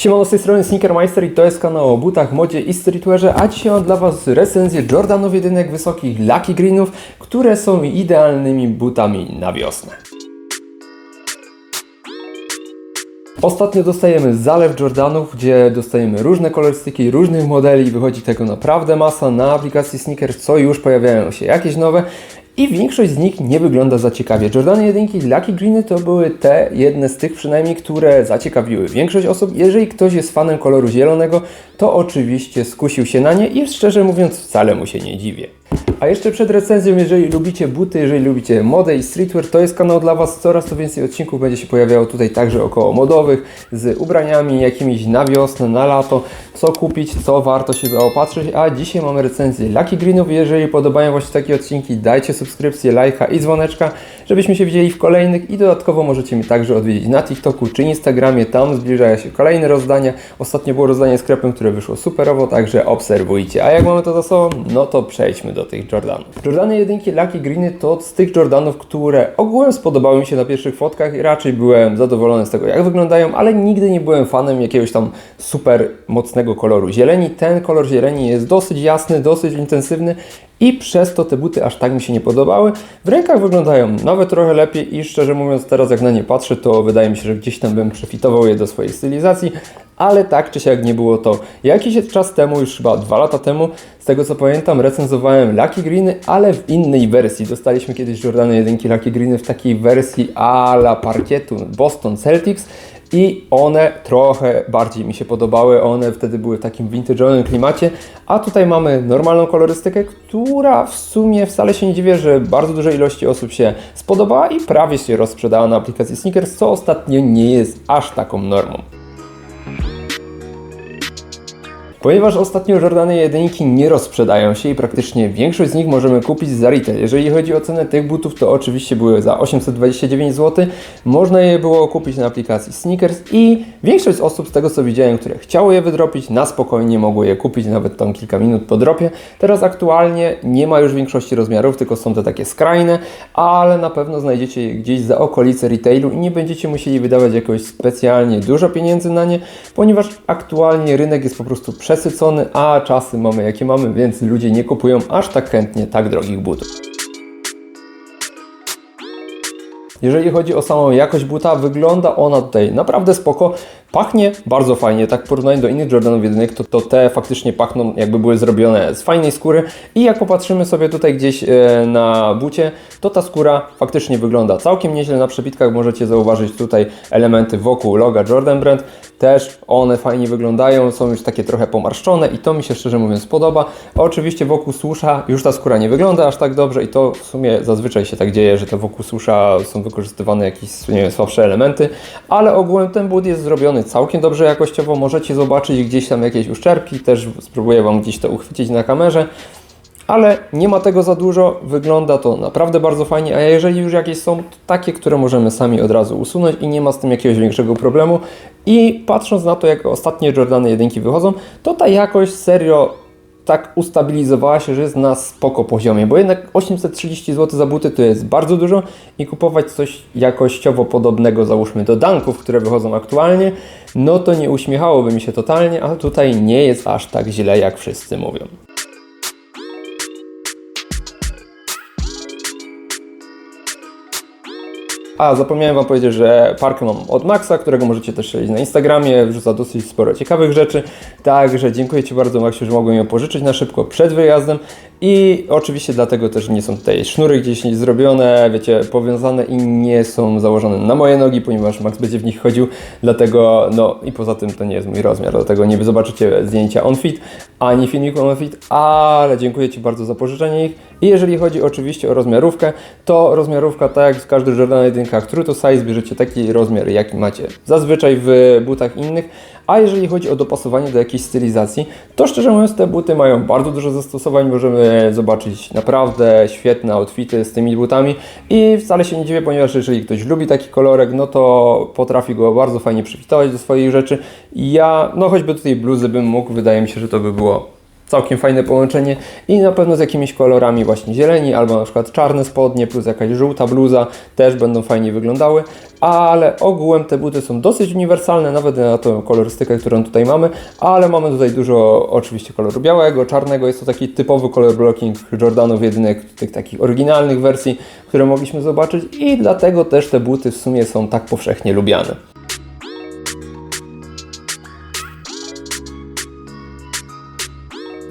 Siemano, z tej strony Sneakermeister i to jest kanał o butach, modzie i streetwearze, a dzisiaj mam dla Was recenzję Jordanów jedynek wysokich Lucky Greenów, które są idealnymi butami na wiosnę. Ostatnio dostajemy zalew Jordanów, gdzie dostajemy różne kolorystyki, różnych modeli, wychodzi tego naprawdę masa na aplikacji Sneakers, co już pojawiają się jakieś nowe i większość z nich nie wygląda za ciekawie. Jordany jedynki Lucky Greeny to były te jedne z tych przynajmniej, które zaciekawiły większość osób. Jeżeli ktoś jest fanem koloru zielonego, to oczywiście skusił się na nie i szczerze mówiąc wcale mu się nie dziwię. A jeszcze przed recenzją, jeżeli lubicie buty, jeżeli lubicie modę i streetwear, to jest kanał dla Was. Coraz to więcej odcinków będzie się pojawiało tutaj także około modowych, z ubraniami jakimiś na wiosnę, na lato, co kupić, co warto się zaopatrzyć. A dzisiaj mamy recenzję Lucky Greenów. Jeżeli podobają Wam się takie odcinki, dajcie subskrypcję, lajka i dzwoneczka, żebyśmy się widzieli w kolejnych i dodatkowo możecie mnie także odwiedzić na TikToku czy Instagramie. Tam zbliżają się kolejne rozdania. Ostatnio było rozdanie sklepem, które wyszło superowo, także obserwujcie. A jak mamy to za sobą, no to przejdźmy do tych Jordanów. Jordany jedynki Lucky Greeny to z tych Jordanów, które ogółem spodobały mi się na pierwszych fotkach i raczej byłem zadowolony z tego, jak wyglądają, ale nigdy nie byłem fanem jakiegoś tam super mocnego koloru zieleni. Ten kolor zieleni jest dosyć jasny, dosyć intensywny i przez to te buty aż tak mi się nie podobały. W rękach wyglądają nawet trochę lepiej i szczerze mówiąc teraz jak na nie patrzę, to wydaje mi się, że gdzieś tam bym przefitował je do swojej stylizacji, ale tak czy siak nie było to. Jakiś czas temu, już chyba dwa lata temu, z tego co pamiętam, recenzowałem Lucky Greeny, ale w innej wersji. Dostaliśmy kiedyś Jordany 1 Lucky Greeny w takiej wersji a la parkietu Boston Celtics i one trochę bardziej mi się podobały. One wtedy były w takim vintage'owym klimacie, a tutaj mamy normalną kolorystykę, która w sumie wcale się nie dziwię, że bardzo dużej ilości osób się spodobała i prawie się rozprzedała na aplikacji Sneakers, co ostatnio nie jest aż taką normą. Ponieważ ostatnio Jordany jedynki nie rozprzedają się i praktycznie większość z nich możemy kupić za retail. Jeżeli chodzi o cenę tych butów, to oczywiście były za 829 zł. Można je było kupić na aplikacji Sneakers i większość osób z tego co widziałem, które chciało je wydropić, na spokojnie mogło je kupić nawet tam kilka minut po dropie. Teraz aktualnie nie ma już większości rozmiarów, tylko są te takie skrajne, ale na pewno znajdziecie je gdzieś za okolice retailu i nie będziecie musieli wydawać jakoś specjalnie dużo pieniędzy na nie, ponieważ aktualnie rynek jest po prostu przesycony, a czasy mamy jakie mamy, więc ludzie nie kupują aż tak chętnie tak drogich butów. Jeżeli chodzi o samą jakość buta, wygląda ona tutaj naprawdę spoko. Pachnie bardzo fajnie, tak w porównaniu do innych Jordanów jedynek, to, to te faktycznie pachną jakby były zrobione z fajnej skóry i jak popatrzymy sobie tutaj gdzieś e, na bucie, to ta skóra faktycznie wygląda całkiem nieźle. Na przebitkach możecie zauważyć tutaj elementy wokół loga Jordan Brand, też one fajnie wyglądają, są już takie trochę pomarszczone i to mi się szczerze mówiąc podoba. Oczywiście wokół susza już ta skóra nie wygląda aż tak dobrze i to w sumie zazwyczaj się tak dzieje, że to wokół susza są wykorzystywane jakieś nie wiem, słabsze elementy, ale ogółem ten but jest zrobiony całkiem dobrze jakościowo. Możecie zobaczyć gdzieś tam jakieś uszczerbki, też spróbuję Wam gdzieś to uchwycić na kamerze. Ale nie ma tego za dużo, wygląda to naprawdę bardzo fajnie, a jeżeli już jakieś są, to takie, które możemy sami od razu usunąć i nie ma z tym jakiegoś większego problemu. I patrząc na to, jak ostatnie Jordany jedynki wychodzą, to ta jakość serio tak ustabilizowała się, że jest na spoko poziomie, bo jednak 830 zł za buty to jest bardzo dużo i kupować coś jakościowo podobnego, załóżmy do danków, które wychodzą aktualnie, no to nie uśmiechałoby mi się totalnie, a tutaj nie jest aż tak źle, jak wszyscy mówią. A, zapomniałem Wam powiedzieć, że park mam od Maxa, którego możecie też śledzić na Instagramie, wrzuca dosyć sporo ciekawych rzeczy, także dziękuję Ci bardzo Maxiu, że mogłem ją pożyczyć na szybko przed wyjazdem. I oczywiście dlatego też nie są tutaj sznury gdzieś zrobione, wiecie, powiązane i nie są założone na moje nogi, ponieważ Max będzie w nich chodził, dlatego, no i poza tym to nie jest mój rozmiar, dlatego nie zobaczycie zdjęcia OnFit, ani filmiku OnFit, ale dziękuję Ci bardzo za pożyczenie ich. I jeżeli chodzi oczywiście o rozmiarówkę, to rozmiarówka, tak jak każdy Jordan 1 bunikach True to Size bierzecie taki rozmiar, jaki macie zazwyczaj w butach innych, a jeżeli chodzi o dopasowanie do jakiejś stylizacji, to szczerze mówiąc te buty mają bardzo dużo zastosowań, możemy zobaczyć naprawdę świetne outfity z tymi butami i wcale się nie dziwię, ponieważ jeżeli ktoś lubi taki kolorek, no to potrafi go bardzo fajnie przypitować do swojej rzeczy. Ja, no choćby tutaj bluzy bym mógł, wydaje mi się, że to by było całkiem fajne połączenie i na pewno z jakimiś kolorami właśnie zieleni albo na przykład czarne spodnie plus jakaś żółta bluza też będą fajnie wyglądały, ale ogółem te buty są dosyć uniwersalne, nawet na tą kolorystykę, którą tutaj mamy, ale mamy tutaj dużo oczywiście koloru białego, czarnego, jest to taki typowy color blocking Jordanów jedynek tych takich oryginalnych wersji, które mogliśmy zobaczyć i dlatego też te buty w sumie są tak powszechnie lubiane.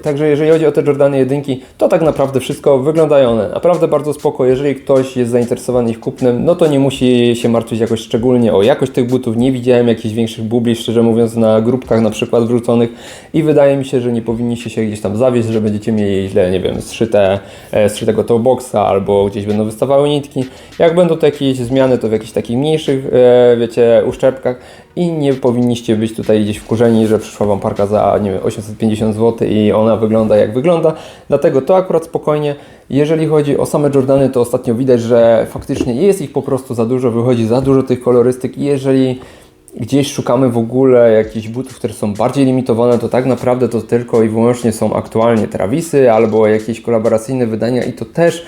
Także jeżeli chodzi o te Jordany jedynki, to tak naprawdę wszystko wyglądają one naprawdę bardzo spoko. Jeżeli ktoś jest zainteresowany ich kupnem, no to nie musi się martwić jakoś szczególnie o jakość tych butów. Nie widziałem jakichś większych bubli, szczerze mówiąc, na grupkach na przykład wrzuconych i wydaje mi się, że nie powinniście się gdzieś tam zawieść, że będziecie mieli źle, nie wiem, zszyte, e, zszytego toe boxa albo gdzieś będą wystawały nitki. Jak będą to jakieś zmiany, to w jakichś takich mniejszych, e, wiecie, uszczepkach i nie powinniście być tutaj gdzieś wkurzeni, że przyszła Wam parka za, nie wiem, 850 zł i ona wygląda jak wygląda. Dlatego to akurat spokojnie. Jeżeli chodzi o same Jordany, to ostatnio widać, że faktycznie jest ich po prostu za dużo, wychodzi za dużo tych kolorystyk i jeżeli gdzieś szukamy w ogóle jakichś butów, które są bardziej limitowane, to tak naprawdę to tylko i wyłącznie są aktualnie Travisy albo jakieś kolaboracyjne wydania i to też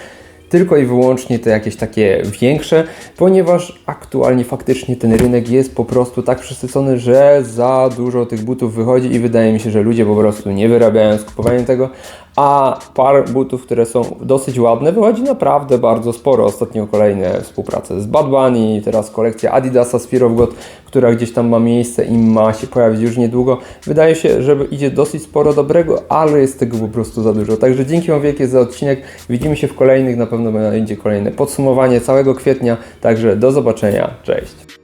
tylko i wyłącznie te jakieś takie większe, ponieważ aktualnie faktycznie ten rynek jest po prostu tak przesycony, że za dużo tych butów wychodzi i wydaje mi się, że ludzie po prostu nie wyrabiają z kupowaniem tego, a par butów, które są dosyć ładne, wychodzi naprawdę bardzo sporo. Ostatnio kolejne współprace z Bad Bunny, teraz kolekcja Adidasa Sphere of God, która gdzieś tam ma miejsce i ma się pojawić już niedługo. Wydaje się, że idzie dosyć sporo dobrego, ale jest tego po prostu za dużo. Także dzięki Wam wielkie za odcinek. Widzimy się w kolejnych, na pewno będzie kolejne podsumowanie całego kwietnia. Także do zobaczenia. Cześć.